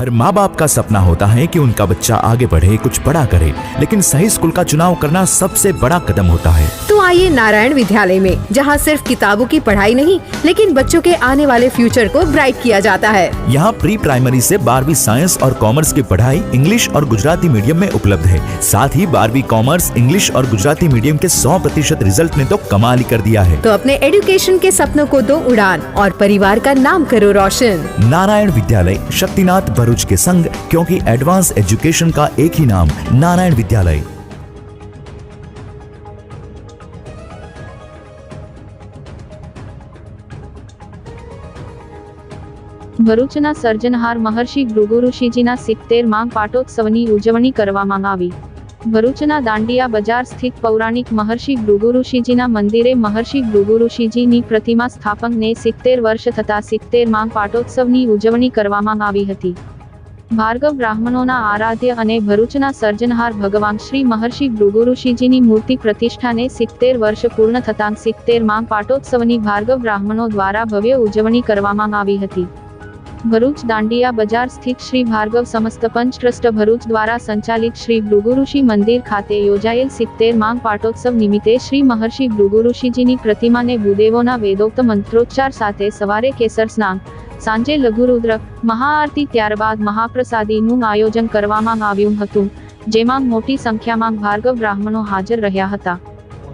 हर माँ बाप का सपना होता है कि उनका बच्चा आगे बढ़े कुछ बड़ा करे लेकिन सही स्कूल का चुनाव करना सबसे बड़ा कदम होता है तो आइए नारायण विद्यालय में जहाँ सिर्फ़ किताबों की पढ़ाई नहीं लेकिन बच्चों के आने वाले फ्यूचर को ब्राइट किया जाता है। यहाँ प्री प्राइमरी से बारहवीं साइंस और कॉमर्स की पढ़ाई इंग्लिश और गुजराती मीडियम में उपलब्ध है। साथ ही बारहवीं कॉमर्स इंग्लिश और गुजराती मीडियम के सौ प्रतिशत रिज़ल्ट ने तो कमाल ही कर दिया है। तो अपने एडुकेशन के सपनों को दो उड़ान और परिवार का नाम करो रोशन। नारायण विद्यालय शक्तिनाथ भरूच के संग क्योंकि एडवांस एजुकेशन का एक ही नाम नारायण विद्यालय। ભરૂચના સર્જનહાર મહર્ષિ ભૃગુ ઋષિજીના સિત્તેર માંગ પાટોત્સવની ઉજવણી કરવામાં આવી. ભરૂચના દાંડિયા બજાર સ્થિત પૌરાણિક મહર્ષિ ભૃગુ ઋષિજીના મંદિરે મહર્ષિ ભૃગુ ઋષિજીની પ્રતિમા સ્થાપકને સિત્તેર વર્ષ થતા સિત્તેર માંગ પાટોત્સવની ઉજવણી કરવામાં આવી હતી. ભાર્ગવ બ્રાહ્મણોના આરાધ્ય અને ભરૂચના સર્જનહાર ભગવાન શ્રી મહર્ષિ ભૃગુ ઋષિજીની મૂર્તિ પ્રતિષ્ઠાને સિત્તેર વર્ષ પૂર્ણ થતાં સિત્તેરમાં પાટોત્સવની ભાર્ગવ બ્રાહ્મણો દ્વારા ભવ્ય ઉજવણી કરવામાં આવી હતી. ભરૂચ દાંડિયા બજાર સ્થિત શ્રી ભાર્ગવ સમસ્ત પંચ ટ્રસ્ટ ભરૂચ દ્વારા સંચાલિત શ્રી ભૃગુઋષિ મંદિર ખાતે યોજાયેલ સિત્તેર માંગ પાટોત્સવ નિમિત્તે શ્રી મહર્ષિ ભૃગુઋષિજીની પ્રતિમાને ભૂદેવોના વેદોક્ત મંત્રોચ્ચાર સાથે સવારે કેસર સ્નાન, સાંજે લઘુરુદ્ર મહાઆરતી ત્યારબાદ મહાપ્રસાદીનું આયોજન કરવામાં આવ્યું હતું, જેમાં મોટી સંખ્યામાં ભાર્ગવ બ્રાહ્મણો હાજર રહ્યા હતા.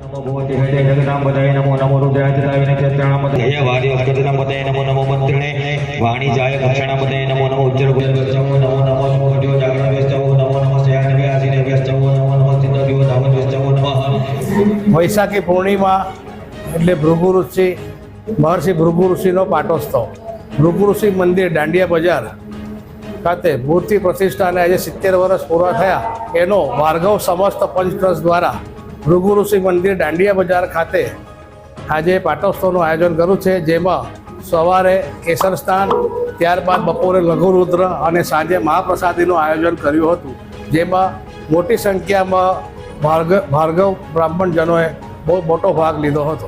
નમો ભગવતે વેદે જગદામ બધાય નમો નમો રુદ્રાય ચતાવિને ચત્રાણામ બધાય હે વાર્ય અસ્કૃતનામ બધાય નમો નમો મંત્રિણે વાણી જાય કક્ષાણામ બધાય નમો નમો ઉજ્જર નમો નમો નમો જો જાગરણ વ્યસ્તવો નમો નમો શયાન વ્યાસીને વ્યસ્તવો નમો નમો સિદ્ધવ્યો ધામ વ્યસ્તવો નમઃ. વૈશાખી પૂર્ણિમા એટલે ભૃગુ ઋષિ મહર્ષિ ભૃગુ ઋષિનો પાટોત્સવ. ભૃગુ ઋષિ મંદિર દાંડિયા બજાર ખાતે મૂર્તિ પ્રતિષ્ઠાને આજે સિત્તેર વર્ષ પૂરા થયા. એનો ભાર્ગવ સમસ્ત પંચ દ્વારા ભૃગુ ઋષિ મંદિર દાંડિયા બજાર ખાતે આજે પાટોત્સવનું આયોજન કર્યું છે, જેમાં સવારે કેસર સ્નાન, ત્યારબાદ બપોરે લઘુરુદ્ર અને સાંજે મહાપ્રસાદીનું આયોજન કર્યું હતું, જેમાં મોટી સંખ્યામાં ભાર્ગવ ભાર્ગવ બ્રાહ્મણજનોએ બહુ મોટો ભાગ લીધો હતો.